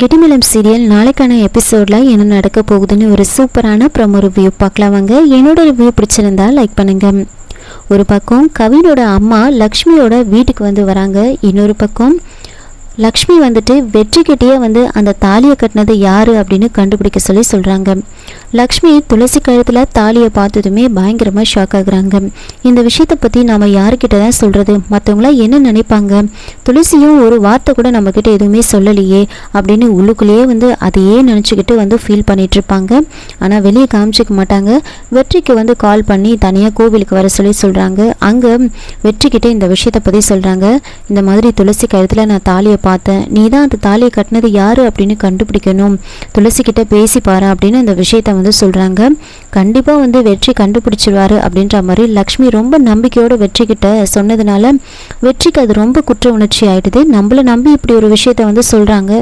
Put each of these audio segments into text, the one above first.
Gettimelam serial நாளைக்கான எபிசோடில் என்ன நடக்க போகுதுன்னு ஒரு சூப்பரான ப்ரமோ ரிவ்யூ பார்க்கலாம் வாங்க. என்னோட ரிவ்யூ பிடிச்சிருந்தா லைக் பண்ணுங்க. ஒரு பக்கம் கவினோட அம்மா லக்ஷ்மியோட வீட்டுக்கு வந்து வராங்க. இன்னொரு பக்கம் லக்ஷ்மி வந்துட்டு வெற்றிக்கிட்டேயே வந்து அந்த தாலியை கட்டினது யாரு அப்படின்னு கண்டுபிடிக்க சொல்லி சொல்கிறாங்க லக்ஷ்மி துளசி கழுத்தில் தாலியை பார்த்ததுமே பயங்கரமாக ஷாக் ஆகுறாங்க. இந்த விஷயத்தை பற்றி நாம் யாருக்கிட்ட தான் சொல்கிறது மற்றவங்களாம் என்ன நினைப்பாங்க? துளசியும் ஒரு வார்த்தை கூட நம்மக்கிட்ட எதுவுமே சொல்லலையே அப்படின்னு உள்ளுக்குள்ளேயே வந்து அதையே நினச்சிக்கிட்டு வந்து ஃபீல் பண்ணிகிட்ருப்பாங்க இருப்பாங்க. ஆனால் வெளியே காமிச்சிக்க மாட்டாங்க. வெற்றிக்கு வந்து கால் பண்ணி தனியாக கோவிலுக்கு வர சொல்லி சொல்கிறாங்க அங்கே வெற்றிக்கிட்டே இந்த விஷயத்தை பற்றி சொல்கிறாங்க இந்த மாதிரி துளசி கழுத்தில் நான் தாலியை பார்த்தேன். நீ தான் அந்த தாலியை கட்டினது யாரு அப்படின்னு கண்டுபிடிக்கணும். துளசி கிட்ட பேசி பாரு அப்படின்னு அந்த விஷயத்த வந்து சொல்கிறாங்க கண்டிப்பாக வந்து வெற்றி கண்டுபிடிச்சிருவாரு அப்படின்ற மாதிரி லக்ஷ்மி ரொம்ப நம்பிக்கையோட வெற்றி கிட்ட சொன்னதுனால வெற்றிக்கு அது ரொம்ப குற்ற உணர்ச்சி ஆயிடுது. நம்மளை நம்பி இப்படி ஒரு விஷயத்த வந்து சொல்கிறாங்க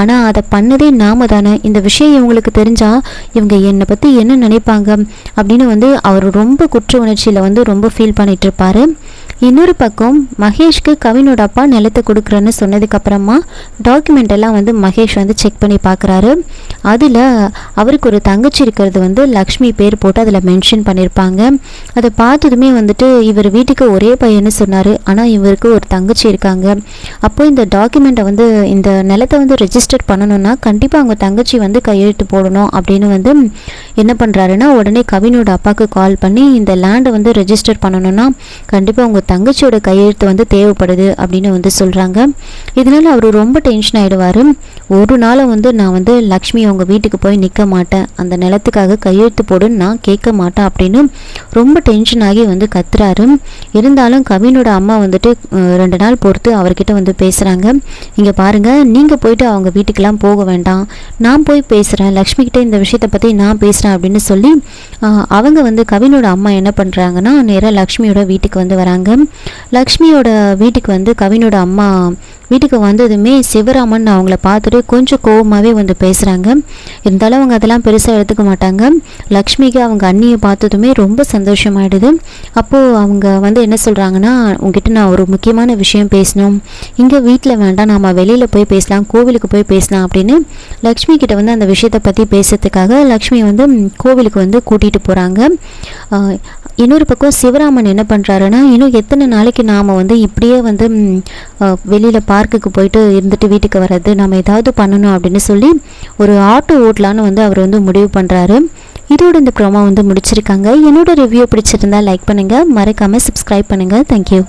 ஆனால் அதை பண்ணதே நாம தானே. இந்த விஷயம் இவங்களுக்கு தெரிஞ்சா இவங்க என்னை பற்றி என்ன நினைப்பாங்க அப்படின்னு வந்து அவர் ரொம்ப குற்ற உணர்ச்சியில் வந்து ரொம்ப ஃபீல் பண்ணிட்டு இருப்பாரு. இன்னொரு பக்கம் மகேஷ்க்கு கவினோட அப்பா நிலத்தை கொடுக்குறேன்னு சொன்னதுக்கப்புறமா டாக்குமெண்ட் எல்லாம் வந்து மகேஷ் வந்து செக் பண்ணி பார்க்குறாரு. அதில் அவருக்கு ஒரு தங்கச்சி இருக்கிறது வந்து லக்ஷ்மி பேர் போட்டு அதில் மென்ஷன் பண்ணியிருப்பாங்க அதை பார்த்ததுமே வந்துட்டு இவர் வீட்டுக்கு ஒரே பையன்னு சொன்னார். ஆனால் இவருக்கு ஒரு தங்கச்சி இருக்காங்க. அப்போது இந்த டாக்குமெண்ட்டை வந்து இந்த நிலத்தை வந்து ரெஜிஸ்டர் பண்ணணும்னா கண்டிப்பாக அவங்க தங்கச்சி வந்து கையெழுத்து போடணும் அப்படின்னு வந்து என்ன பண்ணுறாருன்னா உடனே கவினோட அப்பாவுக்கு கால் பண்ணி இந்த லேண்டை வந்து ரெஜிஸ்டர் பண்ணணும்னா கண்டிப்பாக உங்கள் தங்கச்சியோட கையெழுத்து வந்து தேவைப்படுது அப்படின்னு வந்து சொல்கிறாங்க இதனால் அவர் ரொம்ப டென்ஷன் ஆகிடுவார் ஒரு நாளும் வந்து நான் வந்து லக்ஷ்மி அவங்க வீட்டுக்கு போய் நிற்க மாட்டேன். அந்த நிலத்துக்காக கையெழுத்து போடுன்னு நான் கேட்க மாட்டேன் அப்படின்னு ரொம்ப டென்ஷன் ஆகி வந்து கத்துறாரு. இருந்தாலும் கவினோட அம்மா வந்துட்டு ரெண்டு நாள் பொறுத்து அவர்கிட்ட வந்து பேசுகிறாங்க இங்கே பாருங்கள் நீங்கள் போயிட்டு அவங்க வீட்டுக்கெலாம் போக வேண்டாம். நான் போய் பேசுகிறேன் லக்ஷ்மிகிட்ட இந்த விஷயத்தை பற்றி நான் பேசுகிறேன் அப்படின்னு சொல்லி அவங்க வந்து கவினோட அம்மா என்ன பண்ணுறாங்கன்னா நேராக லக்ஷ்மியோட வீட்டுக்கு வந்து வராங்க. லக்ஷ்மியோட வீட்டுக்கு வந்து கவினோட அம்மா வீட்டுக்கு வந்ததுமே சிவராமன் அவங்கள பார்த்துட்டு கொஞ்சம் கோவமாகவே வந்து பேசுகிறாங்க இருந்தாலும் அவங்க அதெல்லாம் பெருசாக எடுத்துக்க மாட்டாங்க. லக்ஷ்மிக்கு அவங்க அண்ணியை பார்த்ததுமே ரொம்ப சந்தோஷமாயிடுது. அப்போது அவங்க வந்து என்ன சொல்கிறாங்கன்னா உங்ககிட்ட நான் ஒரு முக்கியமான விஷயம் பேசணும். இங்கே வீட்டில் வேண்டாம் நாம் வெளியில் போய் பேசலாம் கோவிலுக்கு போய் பேசலாம் அப்படின்னு லக்ஷ்மி கிட்ட வந்து அந்த விஷயத்தை பற்றி பேசுறதுக்காக லக்ஷ்மி வந்து கோவிலுக்கு வந்து கூட்டிகிட்டு போகிறாங்க இன்னொரு பக்கம் சிவராமன் என்ன பண்ணுறாருன்னா இன்னும் எத்தனை நாளைக்கு நாம் வந்து இப்படியே வந்து வெளியில் பார்க்குக்கு போயிட்டு இருந்துட்டு வீட்டுக்கு வர்றது நம்ம ஏதாவது பண்ணணும் அப்படின்னு சொல்லி ஒரு ஆட்டோ ஓட்டலான்னு வந்து அவர் வந்து முடிவு பண்ணுறாரு இதோட இந்த ப்ரோமோ வந்து முடிச்சிருக்காங்க. என்னோட ரிவ்யூ பிடிச்சிருந்தா லைக் பண்ணுங்கள் மறக்காமல் சப்ஸ்கிரைப் பண்ணுங்கள் தேங்க்யூ